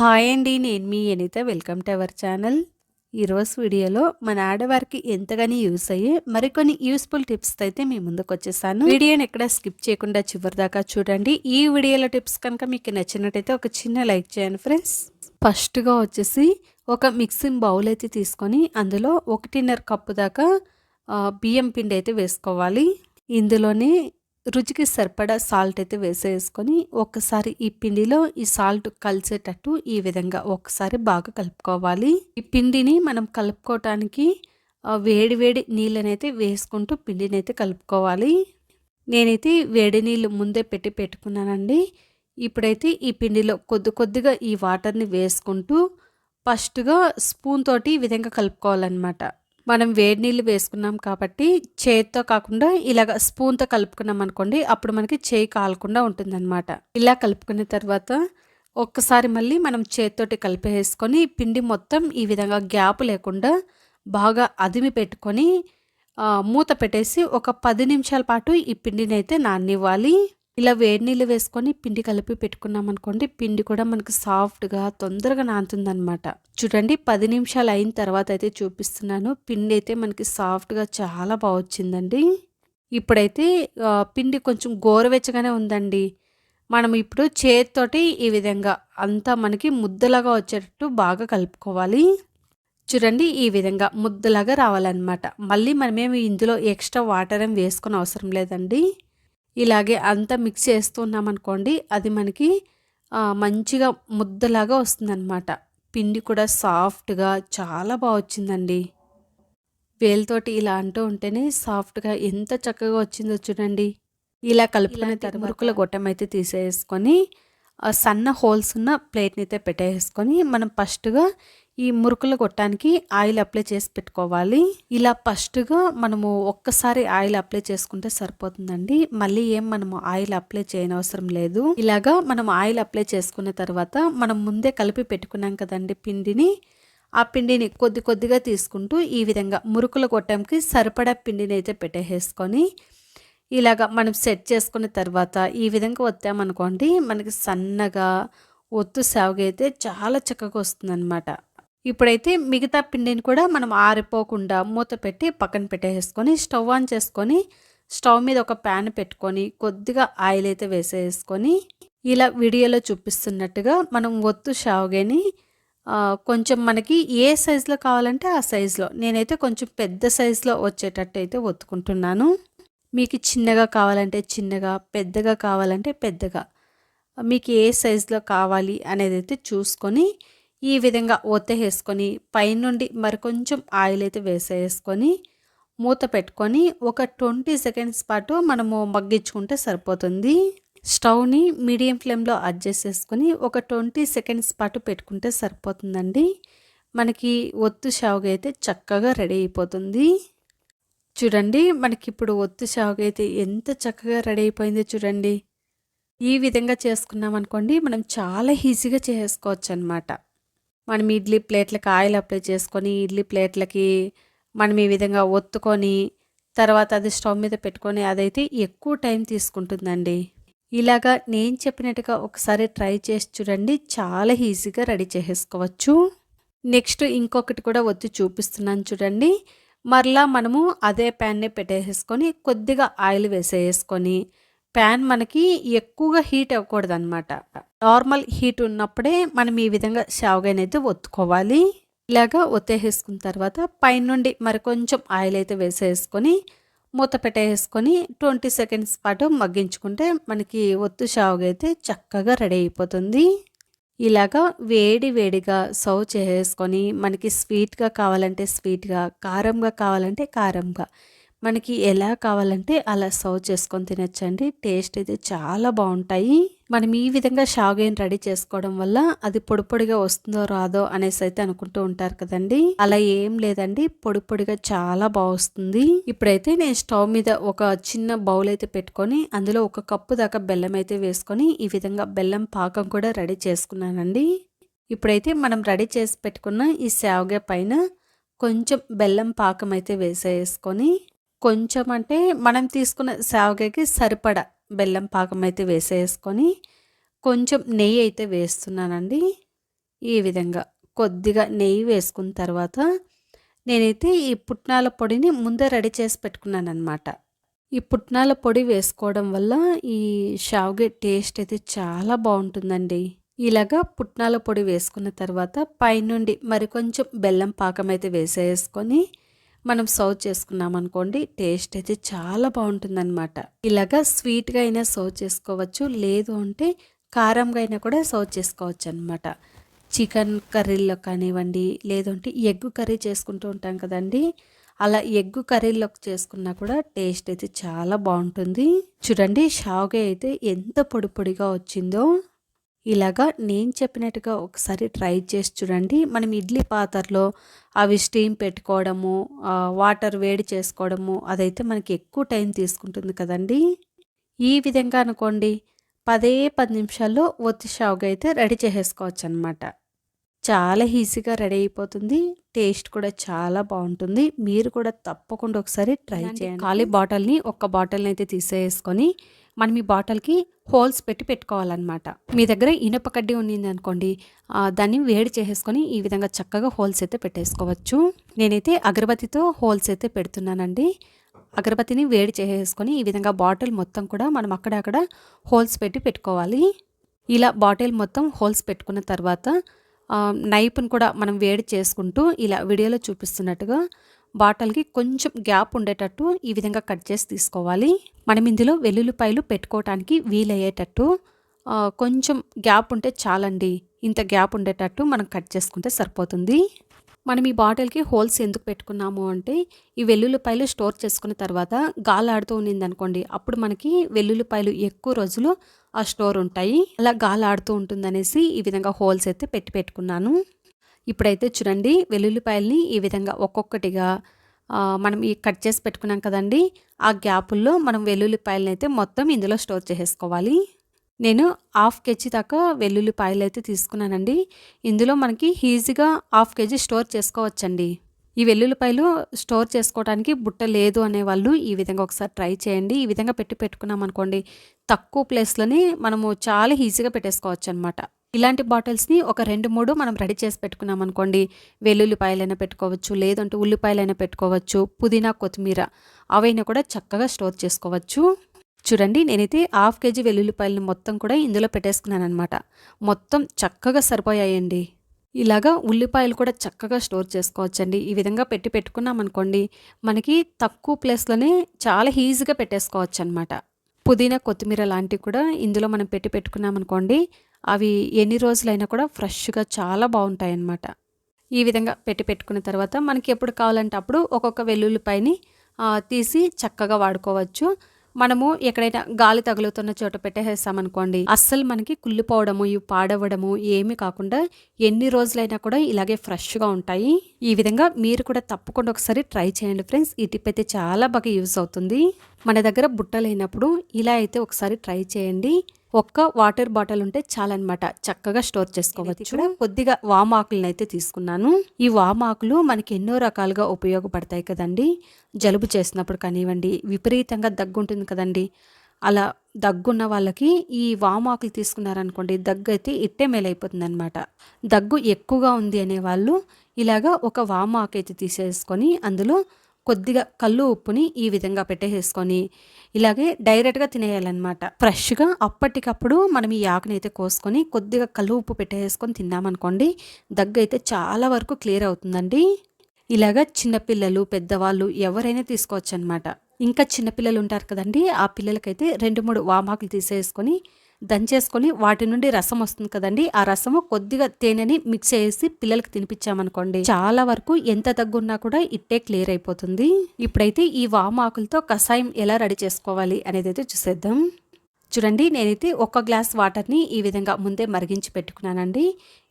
Hi అండి నేను మీ Anitha. Welcome to our channel. ఈరోజు వీడియోలో మన ఆడవారికి ఎంతగానో యూస్ అయ్యే మరికొన్ని యూస్ఫుల్ టిప్స్ అయితే మీ ముందుకు వచ్చేసాను వీడియోని ఎక్కడ స్కిప్ చేయకుండా చివరి దాకా చూడండి. ఈ వీడియోలో టిప్స్ కనుక మీకు నచ్చినట్టయితే ఒక చిన్న లైక్ చేయండి ఫ్రెండ్స్. ఫస్ట్గా వచ్చేసి ఒక మిక్సింగ్ బౌల్ అయితే తీసుకొని అందులో ఒకటిన్నర కప్పు దాకా బియ్యం పిండి అయితే వేసుకోవాలి. ఇందులోనే రుచికి సరిపడా సాల్ట్ అయితే వేసేసుకొని ఒక్కసారి ఈ పిండిలో ఈ సాల్ట్ కలిసేటట్టు ఈ విధంగా ఒక్కసారి బాగా కలుపుకోవాలి. ఈ పిండిని మనం కలుపుకోవటానికి వేడి వేడి నీళ్ళనైతే వేసుకుంటూ పిండిని అయితే కలుపుకోవాలి. నేనైతే వేడి నీళ్ళు ముందే పెట్టి పెట్టుకున్నానండి. ఇప్పుడైతే ఈ పిండిలో కొద్ది కొద్దిగా ఈ వాటర్ని వేసుకుంటూ ఫస్ట్గా స్పూన్ తోటి ఈ విధంగా కలుపుకోవాలన్నమాట. మనం వేడి నీళ్ళు వేసుకున్నాం కాబట్టి చేతితో కాకుండా ఇలాగ స్పూన్తో కలుపుకున్నాం అనుకోండి అప్పుడు మనకి చేయి కాలకుండా ఉంటుందన్నమాట. ఇలా కలుపుకున్న తర్వాత ఒక్కసారి మళ్ళీ మనం చేతితోటి కలిపేసుకొని పిండి మొత్తం ఈ విధంగా గ్యాప్ లేకుండా బాగా అదిమి పెట్టుకొని మూత పెట్టేసి ఒక పది నిమిషాల పాటు ఈ పిండిని అయితే నానివ్వాలి ఇలా వేడి నీళ్ళు వేసుకొని పిండి కలిపి పెట్టుకున్నాం అనుకోండి పిండి కూడా మనకి సాఫ్ట్గా తొందరగా నానుతుందన్నమాట. చూడండి పది నిమిషాలు అయిన తర్వాత అయితే చూపిస్తున్నాను. పిండి అయితే మనకి సాఫ్ట్గా చాలా బాగా వచ్చిందండి. ఇప్పుడైతే పిండి కొంచెం గోరువెచ్చగానే ఉందండి. మనం ఇప్పుడు చేతితోటి ఈ విధంగా అంతా మనకి ముద్దలాగా వచ్చేటట్టు బాగా కలుపుకోవాలి. చూడండి ఈ విధంగా ముద్దలాగా రావాలన్నమాట. మళ్ళీ మనమేమి ఇందులో ఎక్స్ట్రా వాటర్ ఏం వేసుకొని అవసరం లేదండి. ఇలాగే అంతా మిక్స్ చేస్తున్నాం అనుకోండి అది మనకి మంచిగా ముద్దలాగా వస్తుందన్నమాట. పిండి కూడా సాఫ్ట్గా చాలా బాగా వచ్చిందండి. వేలుతోటి ఇలా అంటూ ఉంటేనే సాఫ్ట్గా ఎంత చక్కగా వచ్చిందో చూడండి. ఇలా కలుపుకునే తర్వాత మురుకుల గొట్టం అయితే తీసేసుకొని సన్న హోల్స్ ఉన్న ప్లేట్ని అయితే పెట్టేసుకొని మనం ఫస్ట్గా ఈ మురుకులు కొట్టడానికి ఆయిల్ అప్లై చేసి పెట్టుకోవాలి. ఇలా ఫస్ట్గా మనము ఒక్కసారి ఆయిల్ అప్లై చేసుకుంటే సరిపోతుందండి. మళ్ళీ ఏం మనము ఆయిల్ అప్లై చేయనవసరం లేదు. ఇలాగా మనం ఆయిల్ అప్లై చేసుకున్న తర్వాత మనం ముందే కలిపి పెట్టుకున్నాం కదండి పిండిని. ఆ పిండిని కొద్ది కొద్దిగా తీసుకుంటూ ఈ విధంగా మురుకులు కొట్టంకి సరిపడా పిండిని అయితే పెట్టేసుకొని ఇలాగా మనం సెట్ చేసుకున్న తర్వాత ఈ విధంగా వత్తామనుకోండి మనకి సన్నగా ఒత్తు సాగు అయితే చాలా చక్కగా వస్తుందన్నమాట. ఇప్పుడైతే మిగతా పిండిని కూడా మనం ఆరిపోకుండా మూత పెట్టి పక్కన పెట్టేసుకొని స్టవ్ ఆన్ చేసుకొని స్టవ్ మీద ఒక ప్యాన్ పెట్టుకొని కొద్దిగా ఆయిల్ అయితే వేసేసుకొని ఇలా వీడియోలో చూపిస్తున్నట్టుగా మనం ఒత్తు షావుగేని కొంచెం మనకి ఏ సైజులో కావాలంటే ఆ సైజులో. నేనైతే కొంచెం పెద్ద సైజులో వచ్చేటట్టు అయితే ఒత్తుకుంటున్నాను. మీకు చిన్నగా కావాలంటే చిన్నగా పెద్దగా కావాలంటే పెద్దగా. మీకు ఏ సైజులో కావాలి అనేది అయితే చూసుకొని ఈ విధంగా ఒత్తేసుకొని పైనుండి మరి కొంచెం ఆయిల్ అయితే వేసేసుకొని మూత పెట్టుకొని ఒక ట్వంటీ సెకండ్స్ పాటు మనము మగ్గించుకుంటే సరిపోతుంది. స్టవ్ని మీడియం ఫ్లేమ్లో అడ్జస్ట్ చేసుకుని ఒక ట్వంటీ సెకండ్స్ పాటు పెట్టుకుంటే సరిపోతుందండి. మనకి ఒత్తు షావుగా అయితే చక్కగా రెడీ అయిపోతుంది. చూడండి మనకి ఇప్పుడు ఒత్తు షావుగా అయితే ఎంత చక్కగా రెడీ అయిపోయిందో చూడండి. ఈ విధంగా చేసుకున్నాం అనుకోండి మనం చాలా ఈజీగా చేసుకోవచ్చు అనమాట మనం ఇడ్లీ ప్లేట్లకి ఆయిల్ అప్లై చేసుకొని ఇడ్లీ ప్లేట్లకి మనం ఈ విధంగా ఒత్తుకొని తర్వాత అది స్టవ్ మీద పెట్టుకొని అదైతే ఎక్కువ టైం తీసుకుంటుందండి. ఇలాగా నేను చెప్పినట్టుగా ఒకసారి ట్రై చేసి చూడండి చాలా ఈజీగా రెడీ చేసేసుకోవచ్చు. నెక్స్ట్ ఇంకొకటి కూడా ఒత్తి చూపిస్తున్నాను చూడండి. మరలా మనము అదే ప్యాన్నే పెట్టేసేసుకొని కొద్దిగా ఆయిల్ వేసేసుకొని ప్యాన్ మనకి ఎక్కువగా హీట్ అవ్వకూడదు అనమాట నార్మల్ హీట్ ఉన్నప్పుడే మనం ఈ విధంగా షావుగానైతే ఒత్తుకోవాలి. ఇలాగా ఒత్తేసేసుకున్న తర్వాత పైనుండి మరి కొంచెం ఆయిల్ అయితే వేసేసుకొని మూత పెట్టేసుకొని ట్వంటీ సెకండ్స్ పాటు మగ్గించుకుంటే మనకి ఒత్తు షావుగా అయితే చక్కగా రెడీ అయిపోతుంది. ఇలాగా వేడి వేడిగా సర్వ్ చేసుకొని మనకి స్వీట్గా కావాలంటే స్వీట్గా కారంగా కావాలంటే కారంగా మనకి ఎలా కావాలంటే అలా సర్వ్ చేసుకొని తినచ్చండి. టేస్ట్ అయితే చాలా బాగుంటాయి. మనం ఈ విధంగా షాగేన్ రెడీ చేసుకోవడం వల్ల అది పొడి పొడిగా వస్తుందో రాదో అనేసి అయితే అనుకుంటూ ఉంటారు కదండి. అలా ఏం లేదండి. పొడి పొడిగా చాలా బాగా వస్తుంది. ఇప్పుడైతే నేను స్టవ్ మీద ఒక చిన్న బౌల్ అయితే పెట్టుకొని అందులో ఒక కప్పు దాకా బెల్లం అయితే వేసుకొని ఈ విధంగా బెల్లం పాకం కూడా రెడీ చేసుకున్నానండి. ఇప్పుడైతే మనం రెడీ చేసి పెట్టుకున్న ఈ శావగే పైన కొంచెం బెల్లం పాకం అయితే వేసేసుకొని కొంచెం అంటే మనం తీసుకున్న శావగకి సరిపడా బెల్లం పాకం అయితే వేసేసుకొని కొంచెం నెయ్యి అయితే వేస్తున్నానండి. ఈ విధంగా కొద్దిగా నెయ్యి వేసుకున్న తర్వాత నేనైతే ఈ పుట్నాల పొడిని ముందే రెడీ చేసి పెట్టుకున్నాను అనమాట ఈ పుట్నాల పొడి వేసుకోవడం వల్ల ఈ షావ్గే టేస్ట్ అయితే చాలా బాగుంటుందండి. ఇలాగా పుట్నాల పొడి వేసుకున్న తర్వాత పైనుండి మరి కొంచెం బెల్లం పాకం అయితే వేసేసుకొని మనం సర్వ్ చేసుకున్నాం అనుకోండి టేస్ట్ అయితే చాలా బాగుంటుందన్నమాట. ఇలాగా స్వీట్గా అయినా సర్వ్ చేసుకోవచ్చు లేదు అంటే కారంగా అయినా కూడా సర్వ్ చేసుకోవచ్చు అనమాట చికెన్ కర్రీలో కానివ్వండి లేదంటే ఎగ్ కర్రీ చేసుకుంటూ ఉంటాం కదండి అలా ఎగ్ కర్రీలోకి చేసుకున్నా కూడా టేస్ట్ అయితే చాలా బాగుంటుంది. చూడండి షావుగా అయితే ఎంత పొడి పొడిగా వచ్చిందో. ఇలాగా నేను చెప్పినట్టుగా ఒకసారి ట్రై చేసి చూడండి. మనం ఇడ్లీ పాత్రలో అవి స్టీమ్ పెట్టుకోవడము వాటర్ వేడి చేసుకోవడము అదైతే మనకి ఎక్కువ టైం తీసుకుంటుంది కదండి. ఈ విధంగా అనుకోండి పదే పది నిమిషాల్లో ఒత్తి షావుగా అయితే రెడీ చేసేసుకోవచ్చు అనమాట చాలా ఈజీగా రెడీ అయిపోతుంది. టేస్ట్ కూడా చాలా బాగుంటుంది. మీరు కూడా తప్పకుండా ఒకసారి ట్రై చేయండి. ఖాళీ బాటిల్ని ఒక్క బాటిల్ని అయితే తీసేసుకొని మనం ఈ బాటిల్కి హోల్స్ పెట్టి పెట్టుకోవాలన్నమాట. మీ దగ్గర ఇనుప కడ్డీ ఉన్నింది అనుకోండి దాన్ని వేడి చేసేసుకొని ఈ విధంగా చక్కగా హోల్స్ అయితే పెట్టేసుకోవచ్చు. నేనైతే అగరబత్తితో హోల్స్ అయితే పెడుతున్నానండి. అగరబత్తిని వేడి చేసేసుకొని ఈ విధంగా బాటిల్ మొత్తం కూడా మనం అక్కడక్కడ హోల్స్ పెట్టి పెట్టుకోవాలి. ఇలా బాటిల్ మొత్తం హోల్స్ పెట్టుకున్న తర్వాత నైప్ను కూడా మనం వేడి చేసుకుంటూ ఇలా వీడియోలో చూపిస్తున్నట్టుగా బాటల్కి కొంచెం గ్యాప్ ఉండేటట్టు ఈ విధంగా కట్ చేసి తీసుకోవాలి. మనం ఇందులో వెల్లుల్లిపాయలు పెట్టుకోవటానికి వీలయ్యేటట్టు కొంచెం గ్యాప్ ఉంటే చాలండి. ఇంత గ్యాప్ ఉండేటట్టు మనం కట్ చేసుకుంటే సరిపోతుంది. మనం ఈ బాటిల్కి హోల్స్ ఎందుకు పెట్టుకున్నాము అంటే ఈ వెల్లుల్లిపాయలు స్టోర్ చేసుకున్న తర్వాత గాలాడుతూ ఉన్నింది అనుకోండి అప్పుడు మనకి వెల్లుల్లిపాయలు ఎక్కువ రోజులు ఆ స్టోర్ ఉంటాయి. అలా గాలాడుతూ ఉంటుందనేసి ఈ విధంగా హోల్స్ అయితే పెట్టి పెట్టుకున్నాను. ఇప్పుడైతే చూడండి వెల్లుల్లిపాయల్ని ఈ విధంగా ఒక్కొక్కటిగా మనం ఈ కట్ చేసి పెట్టుకున్నాం కదండి ఆ గ్యాపుల్లో మనం వెల్లుల్లిపాయలని అయితే మొత్తం ఇందులో స్టోర్ చేసేసుకోవాలి. నేను హాఫ్ కేజీ దాకా వెల్లుల్లిపాయలు అయితే తీసుకున్నానండి. ఇందులో మనకి ఈజీగా హాఫ్ కేజీ స్టోర్ చేసుకోవచ్చండి. ఈ వెల్లుల్లిపాయలు స్టోర్ చేసుకోవడానికి బుట్ట లేదు అనేవాళ్ళు ఈ విధంగా ఒకసారి ట్రై చేయండి. ఈ విధంగా పెట్టి పెట్టుకున్నాం అనుకోండి తక్కువ ప్లేస్లోనే మనము చాలా ఈజీగా పెట్టేసుకోవచ్చు అనమాట ఇలాంటి బాటిల్స్ని ఒక రెండు మూడు మనం రెడీ చేసి పెట్టుకున్నాం అనుకోండి. వెల్లుల్లిపాయలైనా పెట్టుకోవచ్చు లేదంటే ఉల్లిపాయలైనా పెట్టుకోవచ్చు పుదీనా కొత్తిమీర అవైనా కూడా చక్కగా స్టోర్ చేసుకోవచ్చు. చూడండి నేనైతే హాఫ్ కేజీ వెల్లుల్లిపాయలను మొత్తం కూడా ఇందులో పెట్టేసుకున్నాను అనమాట మొత్తం చక్కగా సరిపోయాయండి. ఇలాగా ఉల్లిపాయలు కూడా చక్కగా స్టోర్ చేసుకోవచ్చండి. ఈ విధంగా పెట్టి పెట్టుకున్నాం అనుకోండి మనకి తక్కువ ప్లేస్లోనే చాలా ఈజీగా పెట్టేసుకోవచ్చు అనమాట పుదీనా కొత్తిమీర లాంటివి కూడా ఇందులో మనం పెట్టి పెట్టుకున్నాం అనుకోండి అవి ఎన్ని రోజులైనా కూడా ఫ్రెష్గా చాలా బాగుంటాయి అన్నమాట ఈ విధంగా పెట్టి పెట్టుకున్న తర్వాత మనకి ఎప్పుడు కావాలంటే అప్పుడు ఒక్కొక్క వెల్లుల్లిపాయని తీసి చక్కగా వాడుకోవచ్చు. మనము ఎక్కడైనా గాలి తగులుతున్న చోట పెట్టేసామనుకోండి అస్సలు మనకి కుళ్ళిపోవడము ఇవి పాడవడము ఏమీ కాకుండా ఎన్ని రోజులైనా కూడా ఇలాగే ఫ్రెష్గా ఉంటాయి. ఈ విధంగా మీరు కూడా తప్పకుండా ఒకసారి ట్రై చేయండి ఫ్రెండ్స్. ఈ టిప్ అయితే చాలా బాగా యూజ్ అవుతుంది. మన దగ్గర బుట్ట లేనప్పుడు ఇలా అయితే ఒకసారి ట్రై చేయండి. ఒక్క వాటర్ బాటిల్ ఉంటే చాలన్నమాట. చక్కగా స్టోర్ చేసుకోవచ్చు. కొద్దిగా వామాకులను అయితే తీసుకున్నాను. ఈ వామాకులు మనకి ఎన్నో రకాలుగా ఉపయోగపడతాయి కదండి. జలుబు చేసినప్పుడు కానివ్వండి విపరీతంగా దగ్గు ఉంటుంది కదండి. అలా దగ్గున్న వాళ్ళకి ఈ వామాకులు తీసుకున్నారనుకోండి దగ్గు అయితే ఇట్టే మేలైపోతుంది అనమాట దగ్గు ఎక్కువగా ఉంది అనే వాళ్ళు ఇలాగా ఒక వామాకు అయితే తీసేసుకొని అందులో కొద్దిగా కళ్ళు ఉప్పుని ఈ విధంగా పెట్టేసేసుకొని ఇలాగే డైరెక్ట్గా తినేయాలన్నమాట. ఫ్రెష్గా అప్పటికప్పుడు మనం ఈ ఆకుని అయితే కోసుకొని కొద్దిగా కళ్ళు ఉప్పు పెట్టేసుకొని తిన్నామనుకోండి దగ్గు అయితే చాలా వరకు క్లియర్ అవుతుందండి. ఇలాగ చిన్నపిల్లలు పెద్దవాళ్ళు ఎవరైనా తీసుకోవచ్చు అనమాట ఇంకా చిన్నపిల్లలు ఉంటారు కదండి ఆ పిల్లలకైతే రెండు మూడు వామాకులు తీసేసుకొని దంచేసుకొని వాటి నుండి రసం వస్తుంది కదండి. ఆ రసము కొద్దిగా తేనెని మిక్స్ చేసి పిల్లలకి తినిపించామనుకోండి చాలా వరకు ఎంత తగ్గున్నా కూడా ఇట్టే క్లియర్ అయిపోతుంది. ఇప్పుడైతే ఈ వామాకులతో కషాయం ఎలా రెడీ చేసుకోవాలి అనేది అయితే చూసేద్దాం. చూడండి నేనైతే ఒక గ్లాస్ వాటర్ని ఈ విధంగా ముందే మరిగించి పెట్టుకున్నానండి.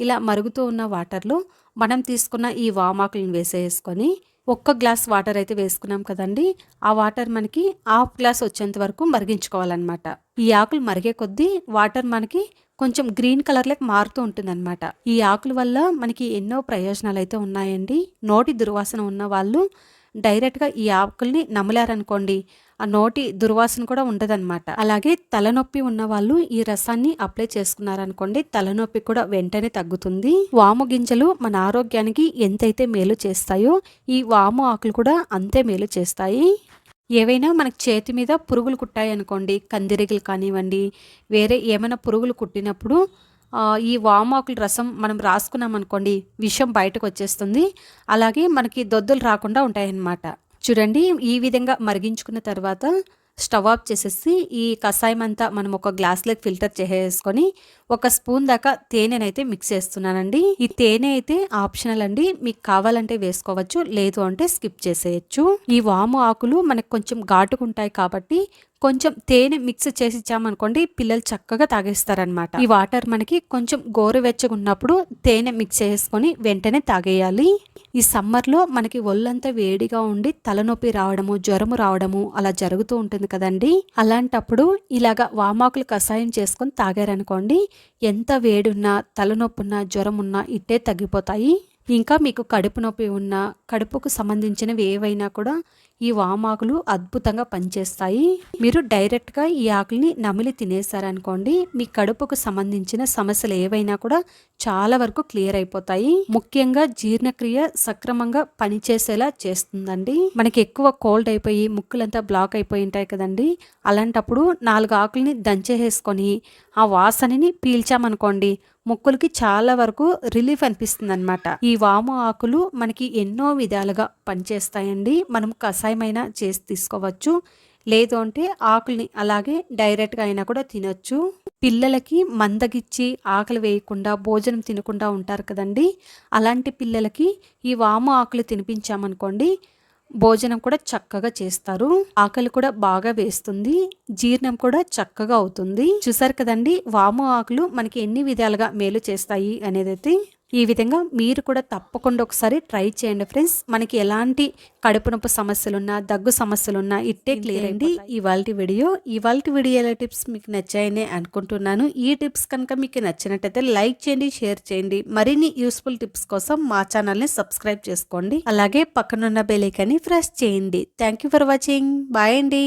ఇలా మరుగుతూ ఉన్న వాటర్లో మనం తీసుకున్న ఈ వామాకులను వేసేసుకొని ఒక్క గ్లాస్ వాటర్ అయితే వేసుకున్నాం కదండి. ఆ వాటర్ మనకి హాఫ్ గ్లాస్ వచ్చేంత వరకు మరిగించుకోవాలన్నమాట. ఈ ఆకులు మరిగే కొద్దీ వాటర్ మనకి కొంచెం గ్రీన్ కలర్లోకి మారుతూ ఉంటుందన్నమాట. ఈ ఆకుల వల్ల మనకి ఎన్నో ప్రయోజనాలు అయితే ఉన్నాయండి. నోటి దుర్వాసన ఉన్న వాళ్ళు డైరెక్ట్గా ఈ ఆకుల్ని నమలారనుకోండి ఆ నోటి దుర్వాసన కూడా ఉండదన్నమాట అలాగే తలనొప్పి ఉన్న వాళ్ళు ఈ రసాన్ని అప్లై చేసుకున్నారనుకోండి తలనొప్పి కూడా వెంటనే తగ్గుతుంది. వాము గింజలు మన ఆరోగ్యానికి ఎంతైతే మేలు చేస్తాయో ఈ వాము ఆకులు కూడా అంతే మేలు చేస్తాయి. ఏవైనా మనకి చేతి మీద పురుగులు కుట్టాయి అనుకోండి కందిరిగలు కానివ్వండి వేరే ఏమైనా పురుగులు కుట్టినప్పుడు ఈ వామాకుల రసం మనం రాసుకున్నాం అనుకోండి విషం బయటకు వచ్చేస్తుంది. అలాగే మనకి దొద్దులు రాకుండా ఉంటాయన్నమాట. చూడండి ఈ విధంగా మరిగించుకున్న తర్వాత స్టవ్ ఆఫ్ చేసేసి ఈ కషాయం అంతా మనం ఒక గ్లాస్లోకి ఫిల్టర్ చేసేసుకొని ఒక స్పూన్ దాకా తేనెనైతే మిక్స్ చేస్తున్నానండి. ఈ తేనె అయితే ఆప్షనల్ అండి. మీకు కావాలంటే వేసుకోవచ్చు లేదు అంటే స్కిప్ చేసేయచ్చు. ఈ వాము ఆకులు మనకు కొంచెం ఘాటుకుంటాయి కాబట్టి కొంచెం తేనె మిక్స్ చేసి ఇచ్చామనుకోండి పిల్లలు చక్కగా తాగేస్తారనమాట ఈ వాటర్ మనకి కొంచెం గోరువెచ్చగా ఉన్నప్పుడు తేనె మిక్స్ చేసుకొని వెంటనే తాగేయాలి. ఈ సమ్మర్లో మనకి ఒళ్ళంతా వేడిగా ఉండి తలనొప్పి రావడము జ్వరము రావడము అలా జరుగుతూ ఉంటుంది కదండి. అలాంటప్పుడు ఇలాగా వామాకులు కషాయం చేసుకొని తాగారనుకోండి ఎంత వేడున్నా తలనొప్పి ఉన్నా జ్వరం ఉన్నా ఇట్టే తగ్గిపోతాయి. ఇంకా మీకు కడుపు నొప్పి ఉన్నా కడుపుకు సంబంధించినవి ఏవైనా కూడా ఈ వామాకులు అద్భుతంగా పనిచేస్తాయి. మీరు డైరెక్ట్గా ఈ ఆకుల్ని నమిలి తినేసారనుకోండి మీ కడుపుకు సంబంధించిన సమస్యలు ఏవైనా కూడా చాలా వరకు క్లియర్ అయిపోతాయి. ముఖ్యంగా జీర్ణక్రియ సక్రమంగా పనిచేసేలా చేస్తుందండి. మనకి ఎక్కువ కోల్డ్ అయిపోయి ముక్కులంతా బ్లాక్ అయిపోయి ఉంటాయి కదండి. అలాంటప్పుడు నాలుగు ఆకుల్ని దంచేసుకొని ఆ వాసనని పీల్చామనుకోండి ముక్కులకి చాలా వరకు రిలీఫ్ అనిపిస్తుంది అనమాట ఈ వాము ఆకులు మనకి ఎన్నో విధాలుగా పనిచేస్తాయండి. మనం కషాయమైనా చేసి తీసుకోవచ్చు. లేదు అంటే ఆకుల్ని అలాగే డైరెక్ట్గా అయినా కూడా తినొచ్చు. పిల్లలకి మందగిచ్చి ఆకలి వేయకుండా భోజనం తినకుండా ఉంటారు కదండి. అలాంటి పిల్లలకి ఈ వాము ఆకులు తినిపించామనుకోండి భోజనం కూడా చక్కగా చేస్తారు. ఆకలి కూడా బాగా వేస్తుంది. జీర్ణం కూడా చక్కగా అవుతుంది. చూసారు కదండి వాము ఆకులు మనకి ఎన్ని విధాలుగా మేలు చేస్తాయి అనేది అయితే ఈ విధంగా మీరు కూడా తప్పకుండా ఒకసారి ట్రై చేయండి ఫ్రెండ్స్. మనకి ఎలాంటి కడుపు నొప్పి సమస్యలున్నా దగ్గు సమస్యలున్నా ఇట్టే క్లియర్ అండి ఇవాళ వీడియో ఇవాళ వీడియోల టిప్స్ మీకు నచ్చాయని అనుకుంటున్నాను. ఈ టిప్స్ కనుక మీకు నచ్చినట్టయితే లైక్ చేయండి షేర్ చేయండి. మరిన్ని యూస్ఫుల్ టిప్స్ కోసం మా ఛానల్ని సబ్స్క్రైబ్ చేసుకోండి. అలాగే పక్కనున్న బెలైకాన్ని ప్రెస్ చేయండి. Thank you for watching. Bye అండి.